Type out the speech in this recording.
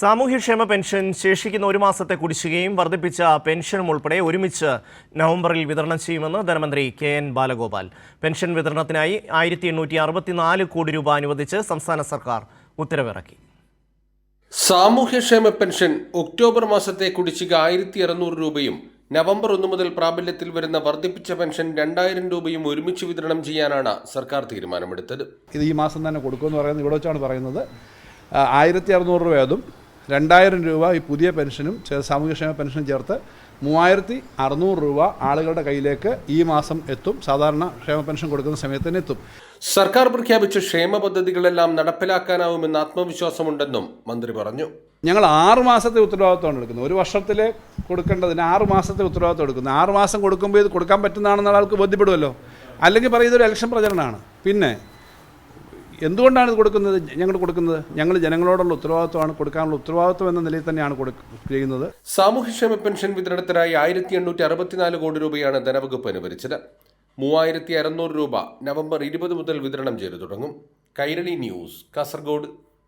സാമൂഹ്യക്ഷേമ പെൻഷൻ ശേഷിക്കുന്ന ഒരു മാസത്തെ കുടിശ്ശികയും വർദ്ധിപ്പിച്ച പെൻഷനും ഉൾപ്പെടെ ഒരുമിച്ച് നവംബറിൽ വിതരണം ചെയ്യുമെന്ന് ധനമന്ത്രി കെ എൻ ബാലഗോപാൽ. പെൻഷൻ വിതരണത്തിനായി ആയിരത്തി എണ്ണൂറ്റി അറുപത്തിനാല് കോടി രൂപ അനുവദിച്ച് സംസ്ഥാന സർക്കാർ ഉത്തരവിറക്കി. സാമൂഹ്യക്ഷേമ പെൻഷൻ ഒക്ടോബർ മാസത്തെ കുടിശ്ശിക ആയിരത്തി അറുന്നൂറ് രൂപയും നവംബർ ഒന്ന് മുതൽ പ്രാബല്യത്തിൽ വരുന്ന വർദ്ധിപ്പിച്ച പെൻഷൻ രണ്ടായിരം രൂപയും ഒരുമിച്ച് വിതരണം ചെയ്യാനാണ് സർക്കാർ തീരുമാനമെടുത്തത്. ഇത് ഈ മാസം തന്നെ കൊടുക്കുമെന്ന് പറയുന്നത് ഇവിടെ വെച്ചാണ് പറയുന്നത്. ആയിരത്തി അറുന്നൂറ് രൂപ അതും രണ്ടായിരം രൂപ ഈ പുതിയ പെൻഷനും സാമൂഹ്യക്ഷേമ പെൻഷനും ചേർത്ത് മൂവായിരത്തി അറുന്നൂറ് രൂപ ആളുകളുടെ കയ്യിലേക്ക് ഈ മാസം എത്തും. സാധാരണ ക്ഷേമ പെൻഷൻ കൊടുക്കുന്ന സമയത്ത് തന്നെ എത്തും. സർക്കാർ പ്രഖ്യാപിച്ച ക്ഷേമ പദ്ധതികളെല്ലാം നടപ്പിലാക്കാനാവുമെന്ന് ആത്മവിശ്വാസമുണ്ടെന്നും മന്ത്രി പറഞ്ഞു. ഞങ്ങൾ ആറ് മാസത്തെ ഉത്തരവാദിത്തമാണ് എടുക്കുന്നത്. ഒരു വർഷത്തിൽ കൊടുക്കേണ്ടതിന് ആറ് മാസത്തെ ഉത്തരവാദിത്തം എടുക്കുന്നത്. ആറ് മാസം കൊടുക്കുമ്പോൾ ഇത് കൊടുക്കാൻ പറ്റുന്നതാണെന്ന് ആൾക്ക് ബോധ്യപ്പെടുമല്ലോ അല്ലെങ്കിൽ പറയും ഇതൊരു ഇലക്ഷൻ പ്രചരണമാണ്. പിന്നെ എന്തുകൊണ്ടാണ് ഇത് കൊടുക്കുന്നത്? ഞങ്ങൾ കൊടുക്കുന്നത് ഞങ്ങൾ ജനങ്ങളോടുള്ള ഉത്തരവാദിത്വമാണ് കൊടുക്കാനുള്ള ഉത്തരവാദിത്വം എന്ന നിലയിൽ തന്നെയാണ് ചെയ്യുന്നത്. സാമൂഹ്യക്ഷേമ പെൻഷൻ വിതരണത്തിനായി ആയിരത്തി എണ്ണൂറ്റി അറുപത്തിനാല് കോടി രൂപയാണ് ധനവകുപ്പ് അനുവദിച്ചത്. മൂവായിരത്തി അറുന്നൂറ് രൂപ നവംബർ ഇരുപത് മുതൽ വിതരണം ചെയ്തു തുടങ്ങും. കൈരളി ന്യൂസ് കാസർഗോഡ്.